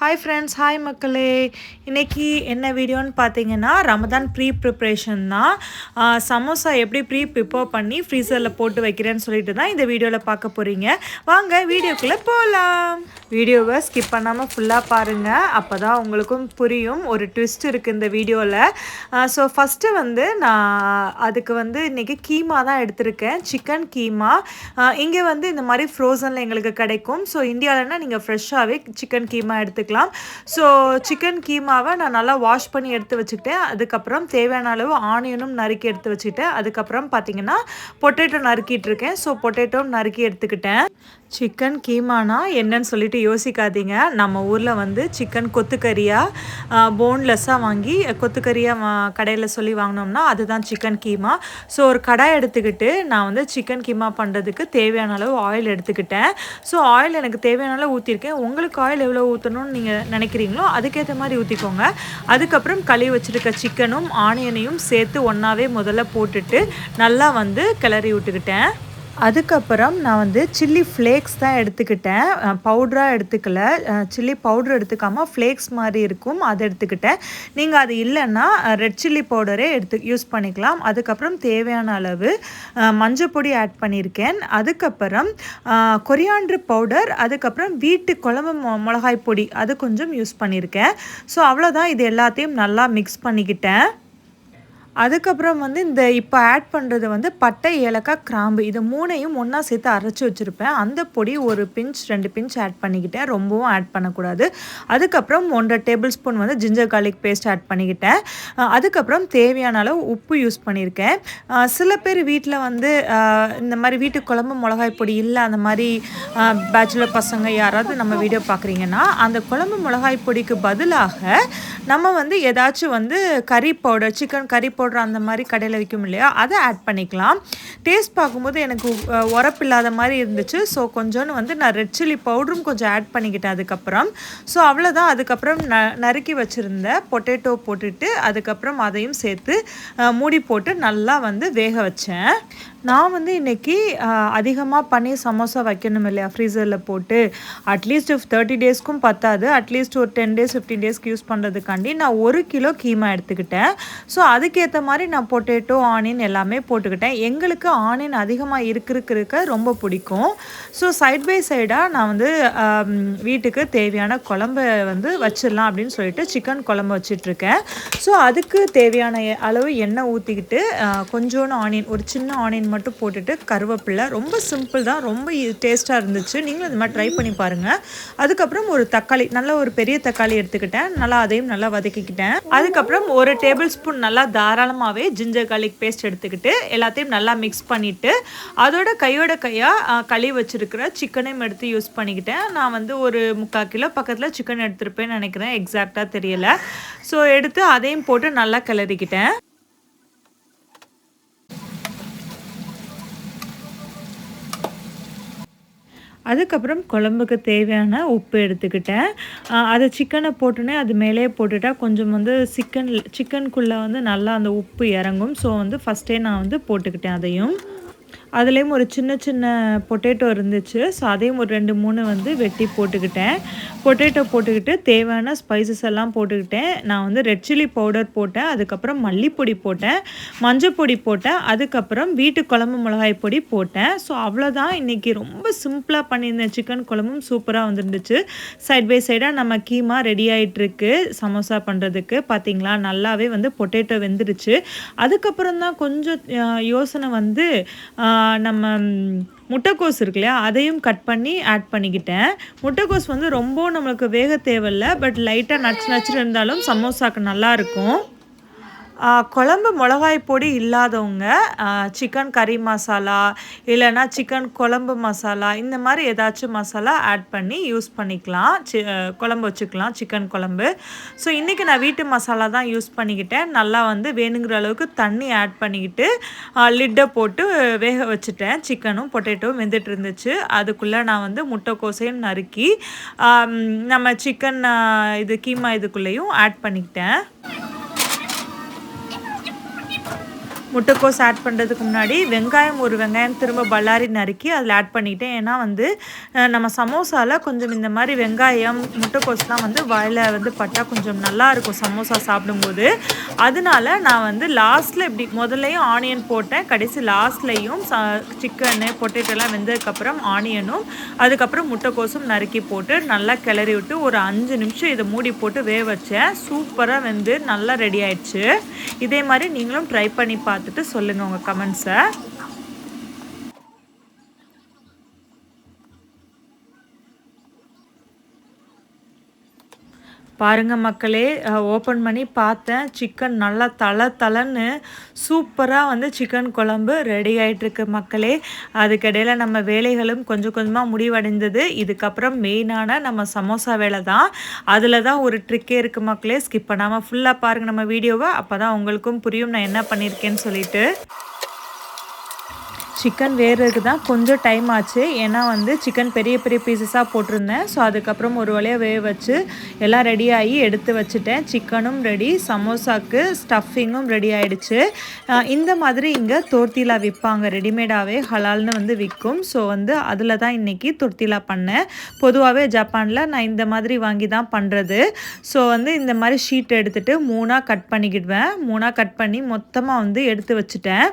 Hi friends hi மக்களே. இன்றைக்கி என்ன வீடியோன்னு பார்த்தீங்கன்னா ரமதான் ப்ரீ ப்ரிப்ரேஷன் தான் சமோசா எப்படி ப்ரீ ப்ரிப்பேர் பண்ணி ஃப்ரீசரில் போட்டு வைக்கிறேன்னு சொல்லிட்டு தான் இந்த வீடியோவில் பார்க்க போகிறீங்க வாங்க வீடியோக்குள்ளே போகலாம் வீடியோவை ஸ்கிப் பண்ணாமல் ஃபுல்லாக பாருங்கள் அப்போ தான் உங்களுக்கும் புரியும். ஒரு ட்விஸ்ட் இருக்குது இந்த வீடியோவில் ஸோ ஃபஸ்ட்டு வந்து நான் அதுக்கு வந்து இன்றைக்கி கீமா தான் எடுத்திருக்கேன். சிக்கன் கீமா. இங்கே வந்து இந்த மாதிரி ஃப்ரோசனில் எங்களுக்கு கிடைக்கும். ஸோ இந்தியாவிலன்னா நீங்கள் ஃப்ரெஷ்ஷாகவே சிக்கன் கீமா எடுத்துக்கலாம். ஸோ சிக்கன் கீமாவை நான் நல்லா வாஷ் பண்ணி எடுத்து வச்சுக்கிட்டேன். அதுக்கப்புறம் தேவையான அளவு ஆனியனும் நறுக்கி எடுத்து வச்சுக்கிட்டேன். அதுக்கப்புறம் பார்த்தீங்கன்னா பொட்டேட்டோ நறுக்கிட்டு இருக்கேன். ஸோ பொட்டேட்டோ நறுக்கி எடுத்துக்கிட்டேன். சிக்கன் கீமானா என்னன்னு சொல்லிட்டு யோசிக்காதீங்க. நம்ம ஊரில் வந்து சிக்கன் கொத்துக்கறியாக போன்லெஸ்ஸாக வாங்கி கொத்துக்கறியாக கடையில் சொல்லி வாங்கினோம்னா அதுதான் சிக்கன் கீமா. ஸோ ஒரு கடாய் எடுத்துக்கிட்டு நான் வந்து சிக்கன் கீமா பண்ணுறதுக்கு தேவையான அளவு ஆயில் எடுத்துக்கிட்டேன். ஸோ ஆயில் எனக்கு தேவையான அளவு ஊற்றிருக்கேன் உங்களுக்கு ஆயில் எவ்வளோ ஊற்றணும்னு நீங்கள் நினைக்கிறீங்களோ அதுக்கேற்ற மாதிரி ஊற்றிக்கோங்க அதுக்கப்புறம் கழுவி வச்சுருக்க சிக்கனும் ஆனியனையும் சேர்த்து ஒன்றாவே முதல்ல போட்டுட்டு நல்லா வந்து கிளறி விட்டுக்கிட்டேன். அதுக்கப்புறம் நான் வந்து சில்லி ஃப்ளேக்ஸ் தான் எடுத்துக்கிட்டேன். பவுடராக எடுத்துக்கல. சில்லி பவுடர் எடுத்துக்காமல் ஃப்ளேக்ஸ் மாதிரி இருக்கும். அதை எடுத்துக்கிட்டேன். நீங்கள் அது இல்லைன்னா ரெட் சில்லி பவுடரே எடுத்து யூஸ் பண்ணிக்கலாம். அதுக்கப்புறம் தேவையான அளவு மஞ்சள் பொடி ஆட் பண்ணியிருக்கேன். அதுக்கப்புறம் கொரியாண்ட்ரு பவுடர் அதுக்கப்புறம் வீட்டு குழம்பு மொ மிளகாய் பொடி அது கொஞ்சம் யூஸ் பண்ணியிருக்கேன். ஸோ அவ்வளோதான் இது எல்லாத்தையும் நல்லா மிக்ஸ் பண்ணிக்கிட்டேன். அதுக்கப்புறம் வந்து இந்த இப்போ ஆட் பண்ணுறது வந்து பட்டை ஏலக்காய் கிராம்பு இது மூணையும் ஒன்றா சேர்த்து அரைச்சி வச்சுருப்பேன். அந்த பொடி ஒரு பிஞ்ச் ரெண்டு பிஞ்ச் ஆட் பண்ணிக்கிட்டேன். ரொம்பவும் ஆட் பண்ணக்கூடாது. அதுக்கப்புறம் ஒன்றரை டேபிள் ஸ்பூன் வந்து ஜிஞ்சர் கார்லிக் பேஸ்ட் ஆட் பண்ணிக்கிட்டேன். அதுக்கப்புறம் தேவையான அளவு உப்பு யூஸ் பண்ணியிருக்கேன். சில பேர் வீட்டில் வந்து இந்த மாதிரி வீட்டு குழம்பு மிளகாய் பொடி இல்லை அந்த மாதிரி பேச்சுலர் பசங்க யாராவது நம்ம வீடியோ பார்க்குறீங்கன்னா அந்த குழம்பு மிளகாய் பொடிக்கு பதிலாக நம்ம வந்து ஏதாச்சும் வந்து curry powder chicken curry powder அந்த மாதிரி கடையில் விற்கும் இல்லையா? அதை ஆட் பண்ணிக்கலாம். டேஸ்ட் பார்க்கும்போது எனக்கு உரப்பு இல்லாத மாதிரி இருந்துச்சு. ஸோ கொஞ்சோன்னு வந்து நான் ரெட் சில்லி பவுடரும் கொஞ்சம் ஆட் பண்ணிக்கிட்டேன் அதுக்கப்புறம். ஸோ அவ்வளோதான் அதுக்கப்புறம் ந நறுக்கி வச்சுருந்த பொட்டேட்டோ போட்டுட்டு அதுக்கப்புறம் அதையும் சேர்த்து மூடி போட்டு நல்லா வந்து வேக வச்சேன். நான் வந்து இன்றைக்கி அதிகமாக பண்ணி சமோசா வைக்கணும் இல்லையா? ஃப்ரீசரில் போட்டு. அட்லீஸ்ட் தேர்ட்டி டேஸ்க்கும் பத்தாது. அட்லீஸ்ட் ஒரு டென் டேஸ் ஃபிஃப்டீன் டேஸ்க்கு யூஸ் பண்ணுறதுக்காண்டி நான் ஒரு கிலோ கீமா எடுத்துக்கிட்டேன். ஸோ அதுக்கேற்ற மாதிரி நான் பொட்டேட்டோ ஆனியன் எல்லாமே போட்டுக்கிட்டேன். எங்களுக்கு ஆனியன் அதிகமாக இருக்கிறதுக்கு இருக்க ரொம்ப பிடிக்கும். ஸோ சைட் பை சைடாக நான் வந்து வீட்டுக்கு தேவையான குழம்பு வந்து வச்சிடலாம் அப்படின்னு சொல்லிட்டு சிக்கன் குழம்பு வச்சிட்ருக்கேன். ஸோ அதுக்கு தேவையான அளவு எண்ணெய் ஊற்றிக்கிட்டு கொஞ்சோண்டு ஆனியன் ஒரு சின்ன ஆனியன் மட்டும் போட்டுட்டு கருவேப்பிலை. ரொம்ப சிம்பிள் தான் ரொம்ப டேஸ்ட்டாக இருந்துச்சு. நீங்களும் இந்த மாதிரி ட்ரை பண்ணி பாருங்கள் அதுக்கப்புறம் ஒரு தக்காளி நல்ல ஒரு பெரிய தக்காளி எடுத்துக்கிட்டேன். நல்லா அதையும் நல்லா வதக்கிக்கிட்டேன். அதுக்கப்புறம் ஒரு டேபிள் ஸ்பூன் நல்லா தாராளமாகவே ஜிஞ்சர் கார்லிக் பேஸ்ட் எடுத்துக்கிட்டு எல்லாத்தையும் நல்லா மிக்ஸ் பண்ணிவிட்டு அதோட கையோட கையாக கழுவி வச்சுருக்கிற சிக்கனையும் எடுத்து யூஸ் பண்ணிக்கிட்டேன். நான் வந்து ஒரு முக்கால் கிலோ பக்கத்தில் சிக்கன் எடுத்துருப்பேன்னு நினைக்கிறேன். எக்ஸாக்டாக தெரியலை. ஸோ எடுத்து அதையும் போட்டு நல்லா கிளறிக்கிட்டேன். அதுக்கப்புறம் குழம்புக்கு தேவையான உப்பு எடுத்துக்கிட்டேன். அதை சிக்கனை போட்டுனே அது மேலே போட்டுட்டா கொஞ்சம் வந்து சிக்கன் சிக்கனுக்குள்ளே வந்து நல்லா அந்த உப்பு இறங்கும். ஸோ வந்து ஃபஸ்ட்டே நான் வந்து போட்டுக்கிட்டேன் அதையும். அதுலேயும் ஒரு சின்ன சின்ன பொட்டேட்டோ இருந்துச்சு. ஸோ அதையும் ஒரு ரெண்டு மூணு வந்து வெட்டி போட்டுக்கிட்டேன். பொட்டேட்டோ போட்டுக்கிட்டு தேவையான ஸ்பைசஸ் எல்லாம் போட்டுக்கிட்டேன். நான் வந்து ரெட் சில்லி பவுடர் போட்டேன். அதுக்கப்புறம் மல்லிப்பொடி போட்டேன். மஞ்சள் பொடி போட்டேன். அதுக்கப்புறம் வீட்டு குழம்பு மிளகாய் பொடி போட்டேன். ஸோ அவ்வளோதான். இன்றைக்கி ரொம்ப சிம்பிளாக பண்ணியிருந்தேன். சிக்கன் குழம்பும் சூப்பராக வந்துருந்துச்சு. சைட் பை சைடாக நம்ம கீமா ரெடி ஆகிட்டுருக்கு சமோசா பண்ணுறதுக்கு பார்த்திங்களா நல்லாவே வந்து பொட்டேட்டோ வெந்துருச்சு. அதுக்கப்புறம் தான் கொஞ்சம் யோசனை வந்து நம்ம முட்டைக்கோஸ் இருக்கு இல்லையா அதையும் கட் பண்ணி ஆட் பண்ணிக்கிட்டேன். முட்டைக்கோஸ் வந்து ரொம்ப நம்மளுக்கு வேக தேவையில்லை பட் லைட்டாக நச்சு நச்சு இருந்தாலும் சமோசாக்கு நல்லாயிருக்கும் குழம்பு மிளகாய் பொடி இல்லாதவங்க சிக்கன் கறி மசாலா இல்லைன்னா சிக்கன் குழம்பு மசாலா இந்த மாதிரி ஏதாச்சும் மசாலா ஆட் பண்ணி யூஸ் பண்ணிக்கலாம். சி குழம்பு வச்சுக்கலாம் சிக்கன் குழம்பு. ஸோ இன்றைக்கி நான் வீட்டு மசாலா தான் யூஸ் பண்ணிக்கிட்டேன். நல்லா வந்து வேணுங்கிற அளவுக்கு தண்ணி ஆட் பண்ணிக்கிட்டு லிட்டை போட்டு வேக வச்சுட்டேன். சிக்கனும் பொட்டேட்டோவும் வெந்துட்டு இருந்துச்சு. அதுக்குள்ளே நான் வந்து முட்டைக்கோசையும் நறுக்கி நம்ம சிக்கன் இது கீமா இதுக்குள்ளேயும் ஆட் பண்ணிக்கிட்டேன். முட்டைக்கோஸ் ஆட் பண்ணுறதுக்கு முன்னாடி வெங்காயம் ஒரு வெங்காயம் திரும்ப பல்லாரி நறுக்கி அதில் ஆட் பண்ணிட்டேன். ஏன்னா வந்து நம்ம சமோசாவில் கொஞ்சம் இந்த மாதிரி வெங்காயம் முட்டைக்கோஸ்லாம் வந்து வாயில் வந்து பட்டால் கொஞ்சம் நல்லாயிருக்கும் சமோசா சாப்பிடும்போது. அதனால நான் வந்து லாஸ்ட்டில் இப்படி முதல்லையும் ஆனியன் போட்டேன். கடைசி லாஸ்ட்லேயும் ச சிக்கனு பொட்டேட்டோலாம் வெந்ததுக்கப்புறம் ஆனியனும் அதுக்கப்புறம் முட்டைக்கோஸும் நறுக்கி போட்டு நல்லா கிளறி விட்டு ஒரு அஞ்சு நிமிஷம் இதை மூடி போட்டு வேக வச்சேன். சூப்பராக வந்து நல்லா ரெடி ஆயிடுச்சு. இதே மாதிரி நீங்களும் ட்ரை பண்ணி பார்த்துட்டு சொல்லுங்கள் உங்கள் கமெண்ட்ஸை பாருங்கள் மக்களே ஓப்பன் பண்ணி பார்த்தேன். சிக்கன் நல்லா தலை தலைன்னு சூப்பராக வந்து சிக்கன் குழம்பு ரெடி ஆகிட்டுருக்கு மக்களே. அதுக்கிடையில் நம்ம வேலைகளும் கொஞ்சம் கொஞ்சமாக முடிவடைந்தது. இதுக்கப்புறம் மெயினான நம்ம சமோசா வேலை தான். அதில் தான் ஒரு ட்ரிக்கே இருக்குது மக்களே. ஸ்கிப் பண்ணாமல் ஃபுல்லாக பாருங்கள் நம்ம வீடியோவை. அப்போ தான் உங்களுக்கும் புரியும் நான் என்ன பண்ணியிருக்கேன்னு சொல்லிட்டு. சிக்கன் வேறதுக்கு தான் கொஞ்சம் டைம் ஆச்சு. ஏன்னா வந்து சிக்கன் பெரிய பெரிய பீசஸாக போட்டிருந்தேன். ஸோ அதுக்கப்புறம் ஒரு வழியாக வேக வச்சு எல்லாம் ரெடி ஆகி எடுத்து வச்சுட்டேன். சிக்கனும் ரெடி சமோசாக்கு ஸ்டஃபிங்கும் ரெடி ஆகிடுச்சு இந்த மாதிரி இங்கே தொர்த்திலா விற்பாங்க. ரெடிமேடாகவே ஹலால்னு வந்து விற்கும் ஸோ வந்து அதில் தான் இன்றைக்கி தொர்த்திலா பண்ணேன். பொதுவாகவே ஜப்பானில் நான் இந்த மாதிரி வாங்கி தான் பண்ணுறது ஸோ வந்து இந்த மாதிரி ஷீட் எடுத்துகிட்டு மூணாக கட் பண்ணிக்கிடுவேன். மூணாக கட் பண்ணி மொத்தமாக வந்து எடுத்து வச்சுட்டேன்.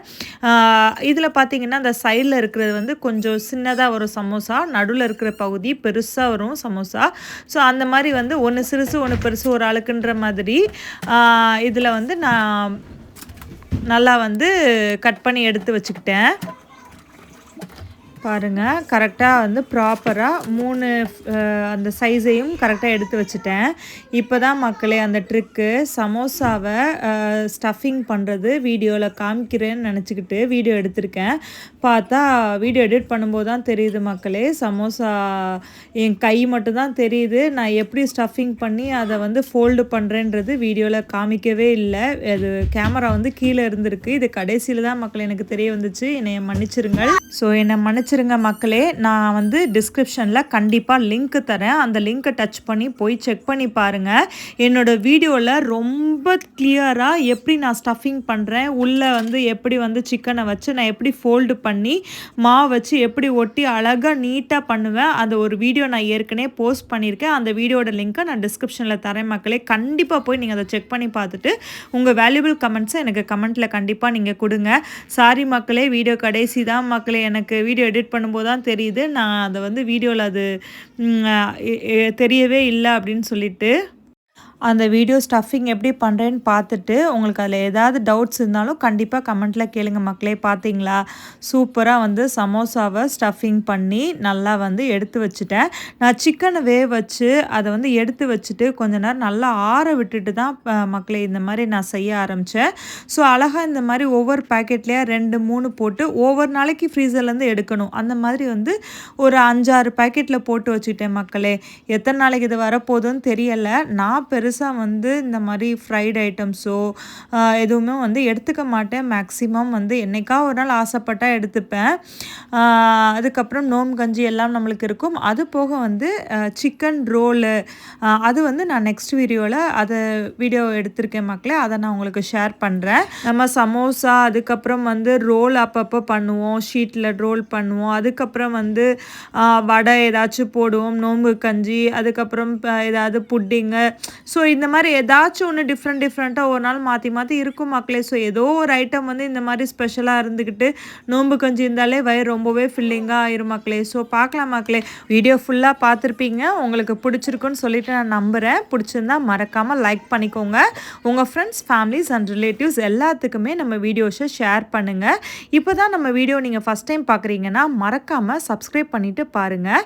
இதில் பார்த்தீங்கன்னா பார்த்தீங்கன்னா அந்த சைடில் இருக்கிறது வந்து கொஞ்சம் சின்னதாக வரும் சமோசா. நடுவில் இருக்கிற பகுதி பெருசாக வரும் சமோசா. ஸோ அந்த மாதிரி வந்து ஒன்று சிறுசு ஒன்று பெருசு ஒரு ஆளுக்குன்ற மாதிரி இதில் வந்து நான் நல்லா வந்து கட் பண்ணி எடுத்து வச்சுக்கிட்டேன். பாருங்கள் கரெக்டாக வந்து ப்ராப்பராக மூணு அந்த சைஸையும் கரெக்டாக எடுத்து வச்சுட்டேன். இப்போ தான் மக்களே அந்த ட்ரிக்கு சமோசாவை ஸ்டஃபிங் பண்ணுறது வீடியோவில் காமிக்கிறேன்னு நினச்சிக்கிட்டு வீடியோ எடுத்திருக்கேன். பார்த்தா வீடியோ எடிட் பண்ணும்போது தான் தெரியுது மக்களே. சமோசா என் கை மட்டும் தான் தெரியுது. நான் எப்படி ஸ்டஃபிங் பண்ணி அதை வந்து ஃபோல்டு பண்ணுறேன்றது வீடியோவில் காமிக்கவே இல்லை. அது கேமரா வந்து கீழே இருந்திருக்கு. இது கடைசியில் தான் மக்கள் எனக்கு தெரிய வந்துச்சு. என்னை மன்னிச்சிருங்கள். ஸோ என்னை மன்னிச்சிருங்க மக்களே. நான் வந்து டிஸ்கிரிப்ஷனில் கண்டிப்பாக லிங்க்கு தரேன். அந்த லிங்க்கை டச் பண்ணி போய் செக் பண்ணி பாருங்கள் என்னோடய வீடியோவில் ரொம்ப கிளியராக எப்படி நான் ஸ்டஃபிங் பண்ணுறேன் உள்ளே வந்து எப்படி வந்து சிக்கனை வச்சு நான் எப்படி ஃபோல்டு பண்ணி மா வச்சு எப்படி ஒட்டி அழகாக நீட்டாக பண்ணுவேன். அந்த ஒரு வீடியோ நான் ஏற்கனவே போஸ்ட் பண்ணியிருக்கேன். அந்த வீடியோட லிங்க்கை நான் டிஸ்கிரிப்ஷனில் தரேன் மக்களே. கண்டிப்பாக போய் நீங்கள் அதை செக் பண்ணி பார்த்துட்டு உங்கள் வேல்யூபிள் கமெண்ட்ஸை எனக்கு கமெண்ட்டில் கண்டிப்பாக நீங்கள் கொடுங்க. சாரி மக்களே வீடியோ கடைசி தான் மக்களே. எனக்கு வீடியோ எடிட் எடிட் பண்ணும்போது தான் தெரியுது. நான் அதை வந்து வீடியோவில் அது தெரியவே இல்லை அப்படின்னு சொல்லிட்டு. அந்த வீடியோ ஸ்டஃபிங் எப்படி பண்ணுறேன்னு பார்த்துட்டு உங்களுக்கு அதில் ஏதாவது டவுட்ஸ் இருந்தாலும் கண்டிப்பாக கமெண்ட்டில் கேளுங்க மக்களே. பார்த்தீங்களா? சூப்பராக வந்து சமோசாவை ஸ்டஃபிங் பண்ணி நல்லா வந்து எடுத்து வச்சுட்டேன். நான் சிக்கனை வேக வச்சு அதை வந்து எடுத்து வச்சுட்டு கொஞ்ச நேரம் நல்லா ஆற விட்டுட்டு தான் மக்களே இந்த மாதிரி நான் செய்ய ஆரம்பித்தேன் ஸோ அழகாக இந்த மாதிரி ஒவ்வொரு பேக்கெட்லேயே ரெண்டு மூணு போட்டு ஒவ்வொரு நாளைக்கு ஃப்ரீசர்லேருந்து எடுக்கணும். அந்த மாதிரி வந்து ஒரு அஞ்சாறு பேக்கெட்டில் போட்டு வச்சுட்டேன் மக்களே. எத்தனை நாளைக்கு இது வரப்போகுதுன்னு தெரியலை. நான் பெரு பெருசாக வந்து இந்த மாதிரி ஃப்ரைட் ஐட்டம்ஸோ எதுவுமே வந்து எடுத்துக்க மாட்டேன். மேக்ஸிமம் வந்து என்றைக்கா ஒரு நாள் ஆசைப்பட்டால் எடுத்துப்பேன். அதுக்கப்புறம் நோம் கஞ்சி எல்லாம் நம்மளுக்கு இருக்கும். அது போக வந்து சிக்கன் ரோலு அது வந்து நான் நெக்ஸ்ட் வீடியோவில் அதை வீடியோ எடுத்திருக்கேன் மக்களே அதை நான் உங்களுக்கு ஷேர் பண்ணுறேன் நம்ம சமோசா அதுக்கப்புறம் வந்து ரோல் அப்பப்போ பண்ணுவோம் ஷீட்டில் ரோல் பண்ணுவோம். அதுக்கப்புறம் வந்து வடை ஏதாச்சும் போடுவோம் நோம்பு கஞ்சி. அதுக்கப்புறம் ஏதாவது புட்டிங்கு ஸோ இந்த மாதிரி ஏதாச்சும் ஒன்று டிஃப்ரெண்ட் டிஃப்ரெண்ட்டாக ஒரு நாள் மாற்றி மாற்றி இருக்கும் மக்களே. ஸோ ஏதோ ஒரு ஐட்டம் வந்து இந்த மாதிரி ஸ்பெஷலாக இருந்துக்கிட்டு நோன்பு கொஞ்சம் இருந்தாலே வயிறு ரொம்பவே ஃபில்லிங்காக ஆயிரும் மக்களே. ஸோ பார்க்கலாம் மக்களே. வீடியோ ஃபுல்லாக பார்த்துருப்பீங்க. உங்களுக்கு பிடிச்சிருக்குன்னு சொல்லிட்டு நான் நம்புகிறேன் பிடிச்சிருந்தா மறக்காமல் லைக் பண்ணிக்கோங்க. உங்கள் ஃப்ரெண்ட்ஸ் ஃபேமிலிஸ் அண்ட் ரிலேட்டிவ்ஸ் எல்லாத்துக்குமே நம்ம வீடியோஸை ஷேர் பண்ணுங்கள் இப்போ தான் நம்ம வீடியோ நீங்கள் ஃபஸ்ட் டைம் பார்க்குறீங்கன்னா மறக்காமல் சப்ஸ்கிரைப் பண்ணிவிட்டு பாருங்கள்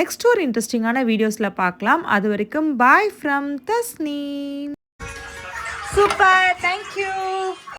நெக்ஸ்ட் ஒரு இன்ட்ரெஸ்டிங்கான வீடியோஸில் பார்க்கலாம். அது வரைக்கும் bye from the Tasneem. Super, thank you.